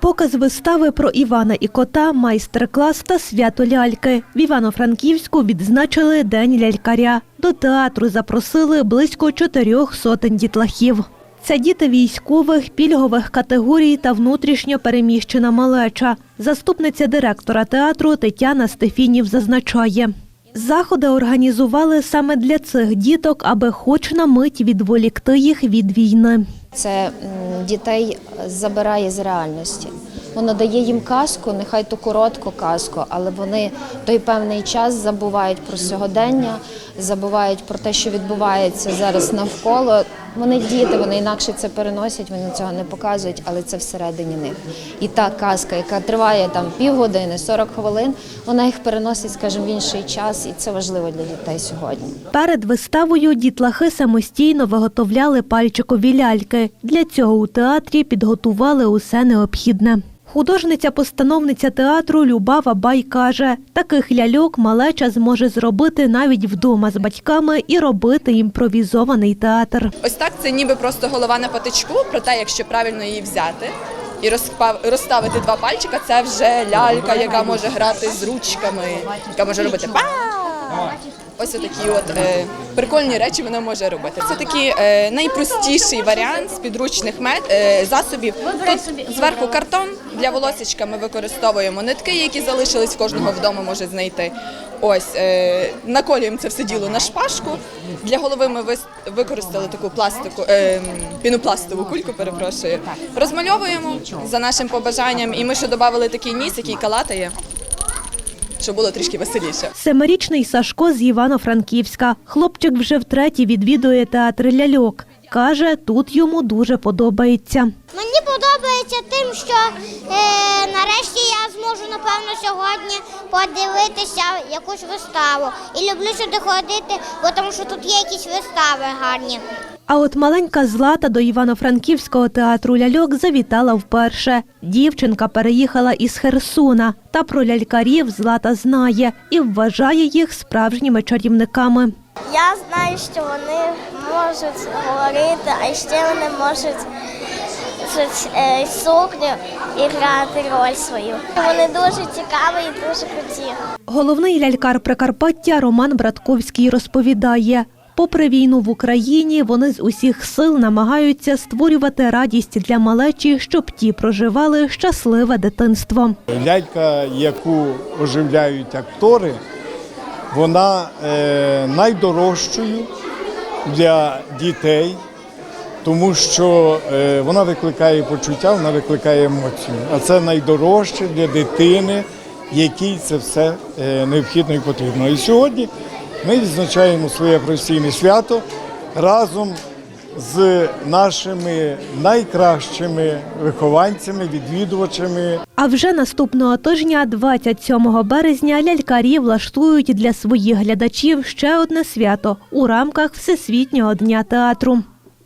Показ вистави про Івана і кота, майстер-клас та свято ляльки. В Івано-Франківську відзначили День лялькаря. До театру запросили близько чотирьох сотень дітлахів. Це діти військових, пільгових категорій та внутрішньо переміщена малеча. Заступниця директора театру Тетяна Стефінів зазначає. Заходи організували саме для цих діток, аби хоч на мить відволікти їх від війни. Це дітей забирає з реальності. Воно дає їм казку, нехай то коротку казку, але вони той певний час забувають про сьогодення, забувають про те, що відбувається зараз навколо. Вони діти, вони інакше це переносять, вони цього не показують, але це всередині них. І та казка, яка триває там півгодини, 40 хвилин, вона їх переносить, скажімо, в інший час, і це важливо для дітей сьогодні. Перед виставою дітлахи самостійно виготовляли пальчикові ляльки. Для цього у театрі підготували усе необхідне. Художниця-постановниця театру Люба Вабай каже, таких ляльок малеча зможе зробити навіть вдома з батьками і робити імпровізований театр. Ось так це ніби просто голова на патичку, проте якщо правильно її взяти і розставити два пальчика, це вже лялька, яка може грати з ручками, яка може робити па. Ось такі от е, прикольні речі вона може робити. Це такий е, найпростіший варіант з підручних мет, е, засобів. Тут зверху картон для волосечка ми використовуємо нитки, які залишились в кожного вдома може знайти. Ось е, наколюємо це все діло на шпажку. Для голови ми вис- використали таку пластику, е, пінопластову кульку, перепрошую. Розмальовуємо за нашим побажанням, і ми ще додали такий ніс, який калатає, щоб було трішки веселіше. Семирічний Сашко з Івано-Франківська. Хлопчик вже втретє відвідує театр ляльок. Каже, тут йому дуже подобається. Мені подобається тим, що е, нарешті я зможу, напевно, сьогодні подивитися якусь виставу. І люблю сюди ходити, бо тому що тут є якісь вистави гарні. А от маленька Злата до Івано-Франківського театру ляльок завітала вперше. Дівчинка переїхала із Херсона. Та про лялькарів Злата знає і вважає їх справжніми чарівниками. Я знаю, що вони можуть говорити, а ще вони можуть е, сукню і грати роль свою. Вони дуже цікаві і дуже круті. Головний лялькар Прикарпаття Роман Братковський розповідає. Попри війну в Україні, вони з усіх сил намагаються створювати радість для малечі, щоб ті проживали щасливе дитинство. Лялька, яку оживляють актори, вона е, найдорожчою для дітей, тому що е, вона викликає почуття, вона викликає емоцію. А це найдорожче для дитини, якій це все е, необхідно і потрібно. І сьогодні ми відзначаємо своє професійне свято разом з нашими найкращими вихованцями, відвідувачами А вже наступного тижня, 27 березня, лялькарі влаштують для своїх глядачів ще одне свято у рамках Всесвітнього дня театру.